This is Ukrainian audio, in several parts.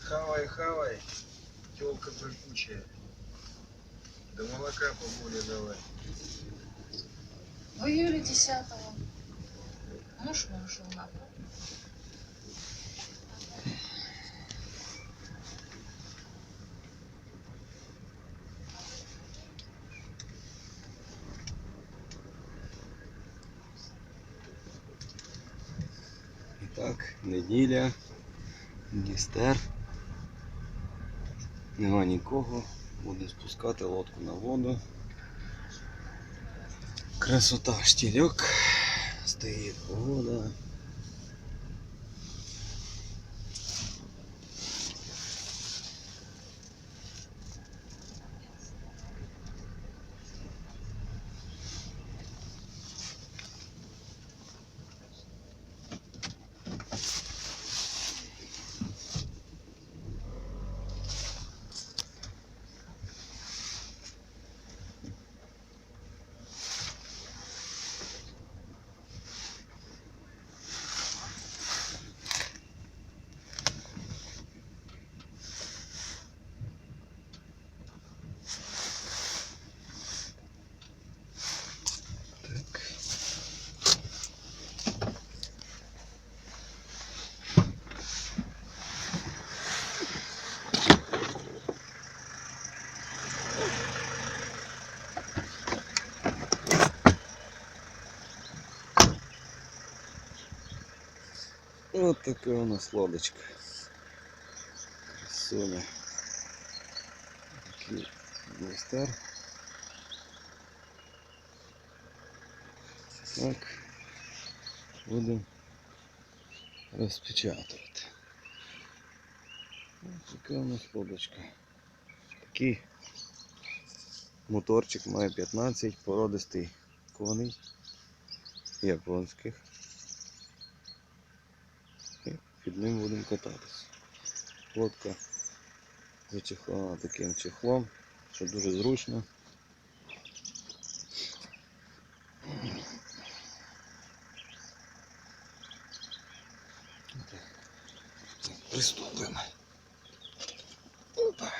Хавай, хавай, телка прыгучая. До молока поболее давай. В июле 10-го муж мой ушел на фронт. Так, неділя, Дністер. Нема нікого. Будемо спускати лодку на воду. Красота, штільок. Стоїть погода. Вот такая у нас лодочка. Красуня. Такий блистер. Так. Будемо розпечатувати. Ось така у нас лодочка. Такий моторчик має 15 породистий коней японських. Під ним будемо кататися. Лодка зачехлена таким чехлом, що дуже зручно. Приступимо. Опа.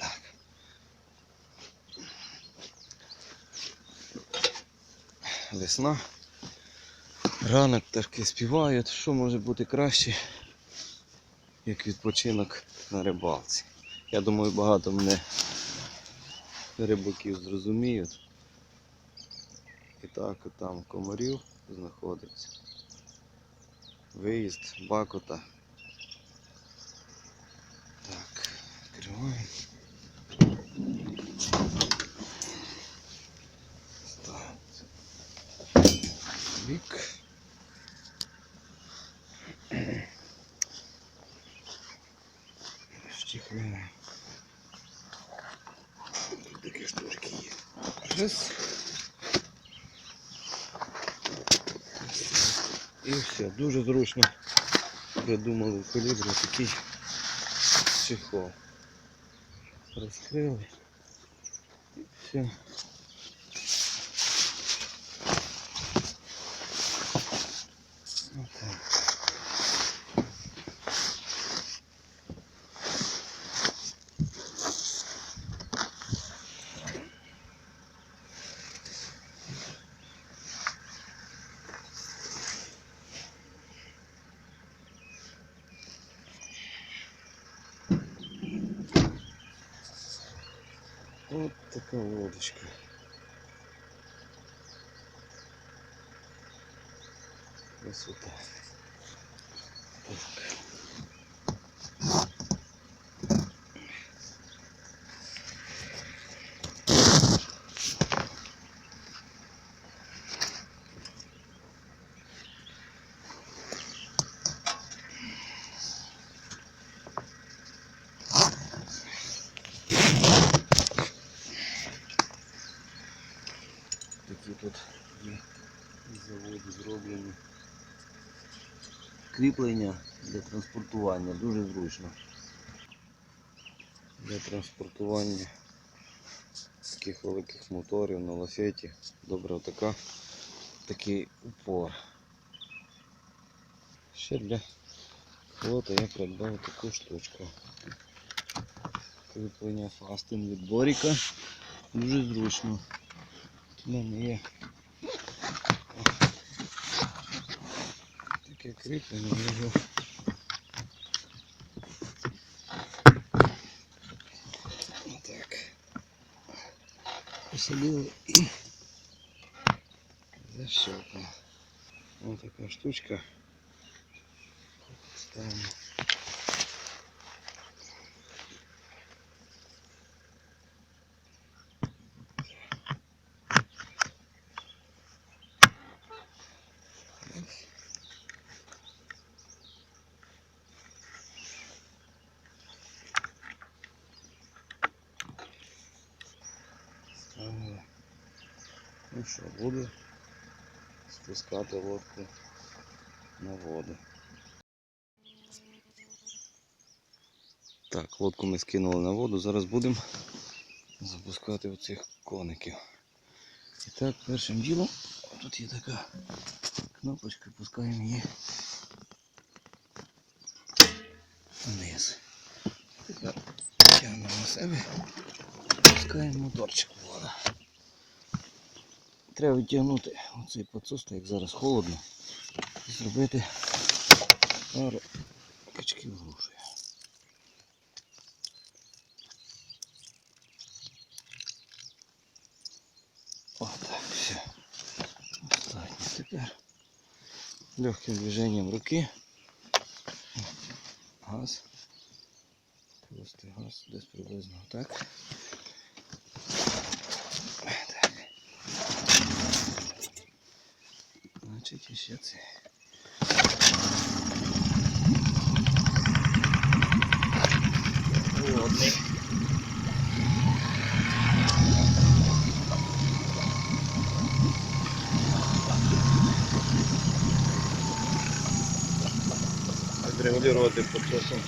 Так. Весна. Ранок пташки співають. Що може бути краще, як відпочинок на рибалці? Я думаю, багато мене рибаків зрозуміють. І так, от там комарів знаходиться. Виїзд Бакота. Так, відкриваємо. бік. Штіхнемо. Тут такі штучки є. Раз. І все, дуже зручно придумали в калібрі такий чехол. Розкрили. І все. Вот такая лодочка. Красота. Такі тут є заводу зроблені. Кріплення для транспортування дуже зручно. Для транспортування таких великих моторів на лафеті. Добре така, такий упор. Ще для флота я придбав таку штучку. Кріплення фастин від Боріка. Дуже зручно. У мене є таке кріплення, я його отак посадили і защелкнули. Ось така штучка. Ставимо. Що, буду спускати лодку на воду. Так, лодку ми скинули на воду, зараз будемо запускати оцих коників. І так, першим ділом, тут є така кнопочка, пускаємо її вниз. Тепер тягнемо на себе, пускаємо моторчик в воду. Треба відтягнути оцей так як зараз холодно, і зробити пару качків груші. Отак, все. Достатньо. Тепер легким движением руки. Газ. Просто газ десь приблизно. Так. Значить, іще це. Водний. Отрегулировать процессом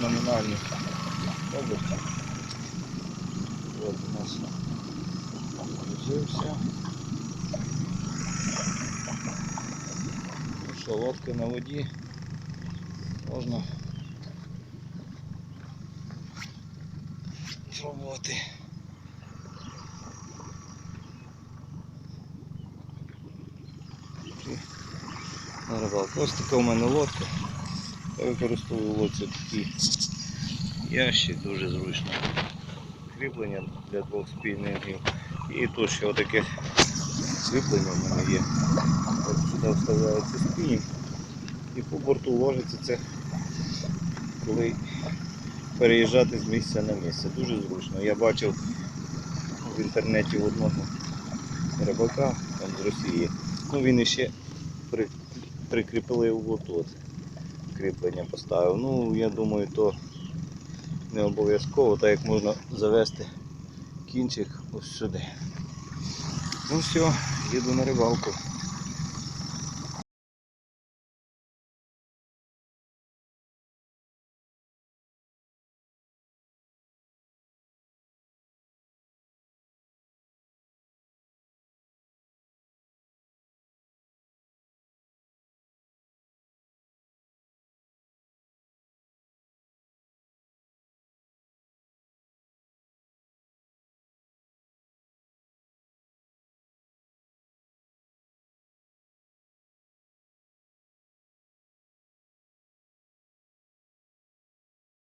номинальных области. Вот у нас загрузився. Що, лодка на воді. Можна пробувати. На рибалку. Ось така у мене лодка. Я використовую лодці такі ящик, дуже зручно. Кріплення для двох спільників. І тут ще отаке кріплення в мене є. От сюди вставляється спінінг і по борту ложиться це, коли переїжджати з місця на місце. Дуже зручно. Я бачив в інтернеті одного рибака там з Росії. Ну він іще при, прикріпив отут. Кріплення поставив. Ну я думаю, то не обов'язково, так як можна завести кінчик ось сюди. Ну все, їду на рибалку.